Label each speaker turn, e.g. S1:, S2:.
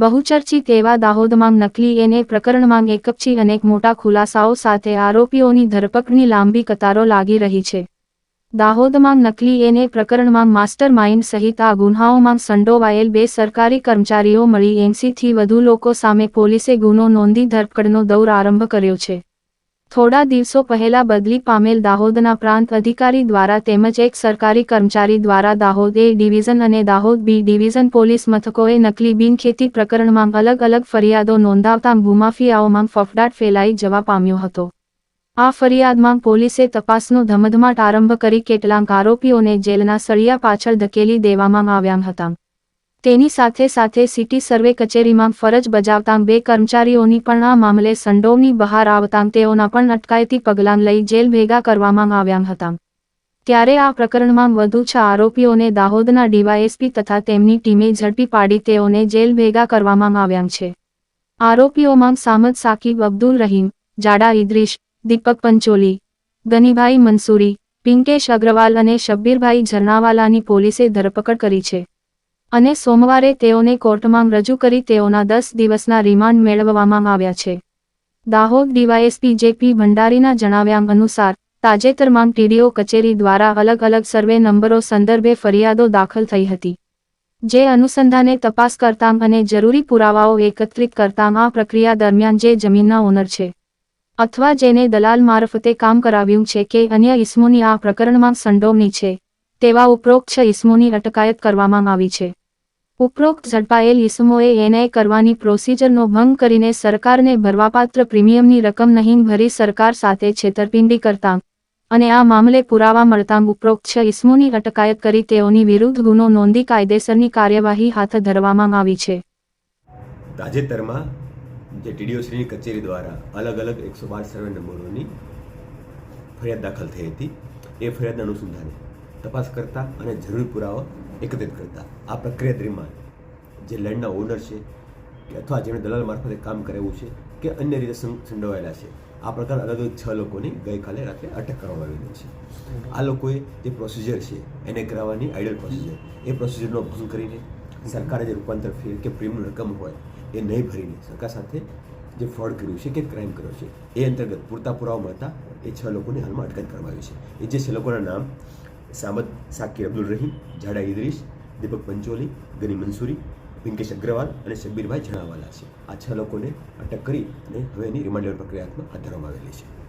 S1: બહુચર્ચિત એવા દાહોદમાં નકલી એને પ્રકરણમાં એકપછી અનેક મોટા ખુલાસાઓ સાથે આરોપીઓની ધરપકડની લાંબી કતારો લાગી રહી છે. દાહોદમાં નકલી એને પ્રકરણમાં માસ્ટર માઇન્ડ સહિત આ ગુન્હાઓમાં સંડોવાયેલ બે સરકારી કર્મચારીઓ મળી એંસીથી વધુ લોકો સામે પોલીસે ગુનો નોંધી ધરપકડનો દૌર આરંભ કર્યો છે. થોડા દિવસો પહેલા બદલી પામેલ દાહોદના પ્રાંત અધિકારી દ્વારા તેમજ એક સરકારી કર્મચારી દ્વારા દાહોદ એ ડિવિઝન અને દાહોદ બી ડિવિઝન પોલીસ મથકોએ નકલી બિનખેતી પ્રકરણમાં અલગ અલગ ફરિયાદો નોંધાવતા ભૂમાફિયાઓમાં ફફડાટ ફેલાઈ જવા પામ્યો હતો. આ ફરિયાદમાં પોલીસે તપાસનો ધમધમાટ આરંભ કરી કેટલાક આરોપીઓને જેલના સળિયા પાછળ ધકેલી દેવામાં આવ્યા હતા. તેની સાથે સાથે સિટી સર્વે કચેરીમાં ફરજ બજાવતા બે કર્મચારીઓની પણ આ મામલે સંડોવની બહાર આવતા તેઓના પણ અટકાયતી પગલાં લઈ જેલ ભેગા કરવામાં આવ્યા હતા. ત્યારે આ પ્રકરણમાં વધુ છ આરોપીઓને દાહોદના ડીવાયએસપી તથા તેમની ટીમે ઝડપી પાડી તેઓને જેલ ભેગા કરવામાં આવ્યા છે. આરોપીઓમાં સામદ સાકિબ અબ્દુલ રહીમ, જાડા ઇદ્રીશ, દીપક પંચોલી, ગનીભાઈ મંસૂરી, પિંકેશ અગ્રવાલ અને શબ્બીરભાઈ ઝરણાવાલાની પોલીસે ધરપકડ કરી છે. અને સોમવારે તેઓને કોર્ટમાં રજૂ કરી તેઓના દસ દિવસના રિમાન્ડ મેળવવામાં આવ્યા છે. દાહોદ ડીવાયએસપી જેપી ભંડારીના જણાવ્યા અનુસાર, તાજેતરમાં ટીડીઓ કચેરી દ્વારા અલગ અલગ સર્વે નંબરો સંદર્ભે ફરિયાદો દાખલ થઈ હતી. જે અનુસંધાને તપાસ કરતા અને જરૂરી પુરાવાઓ એકત્રિત કરતા આ પ્રક્રિયા દરમિયાન જે જમીનના ઓનર છે, અથવા જેને દલાલ મારફતે કામ કરાવ્યું છે કે અન્ય ઇસમોની આ પ્રકરણમાં સંડોવણી છે તેવા ઉપરોક્ત ઇસમોની અટકાયત કરવામાં આવી છે. ઉપરોક્ત ઝડપાયેલ ઇસમોએ એનઆઈ કરવાની પ્રોસિજરનો ભંગ કરીને સરકારને ભરવાપાત્ર પ્રીમિયમની રકમ નહીં ભરી સરકાર સાથે છેતરપિંડી કરતા અને આ મામલે પુરાવા મળતા ઉપરોક્ત ઇસમોની અટકાયત કરી તેઓની વિરુદ્ધ ગુનો નોંધી કાયદેસરની કાર્યવાહી હાથ ધરવામાં આવી છે.
S2: તાજેતરમાં જે ટીડીઓશ્રીની કચેરી દ્વારા અલગ અલગ એકસો બાર સર્વે નંબરોની ફરિયાદ દાખલ થઈ હતી. એ ફરિયાદના અનુસંધાને તપાસ કરતા અને જરૂરી પુરાવા એકત્રિત કરતા. આ પ્રક્રિયા દરમિયાન જે લેન્ડના ઓનર છે કે અથવા જેમણે દલાલ મારફતે કામ કરેવું છે કે અન્ય રીતે સંડોવાયેલા છે. આ પ્રકાર અલગ અલગ છ લોકોની ગઈકાલે રાત્રે અટક કરવામાં આવેલી છે. આ લોકોએ જે પ્રોસિજર છે, એને કરાવવાની આઈડલ પ્રોસિજર એ પ્રોસિજરનો ભંગ કરીને સરકારે જે રૂપાંતર ફી, કે પ્રીમિયમ રકમ હોય, એ નહીં ભરીને સરકાર સાથે જે ફ્રોડ કર્યું છે, કે ક્રાઇમ કર્યો છે, એ અંતર્ગત પૂરતા પુરાવા મળતા એ છ લોકોની હાલમાં અટકાયત કરવામાં આવી છે. એ જે છ લોકોના નામ સામદ સાકિર અબ્દુલ રહીમ, જાડા ઇદ્રીશ દીપક પંચોલી, ગની મંસૂરી વિંકેશ અગ્રવાલ અને શબ્બીરભાઈ જણાવાલા છે. આ છ લોકોને અટક કરી અને હવે એની રિમાન્ડ લેવાની પ્રક્રિયા હાથમાં હાથ ધરવામાં આવેલી છે.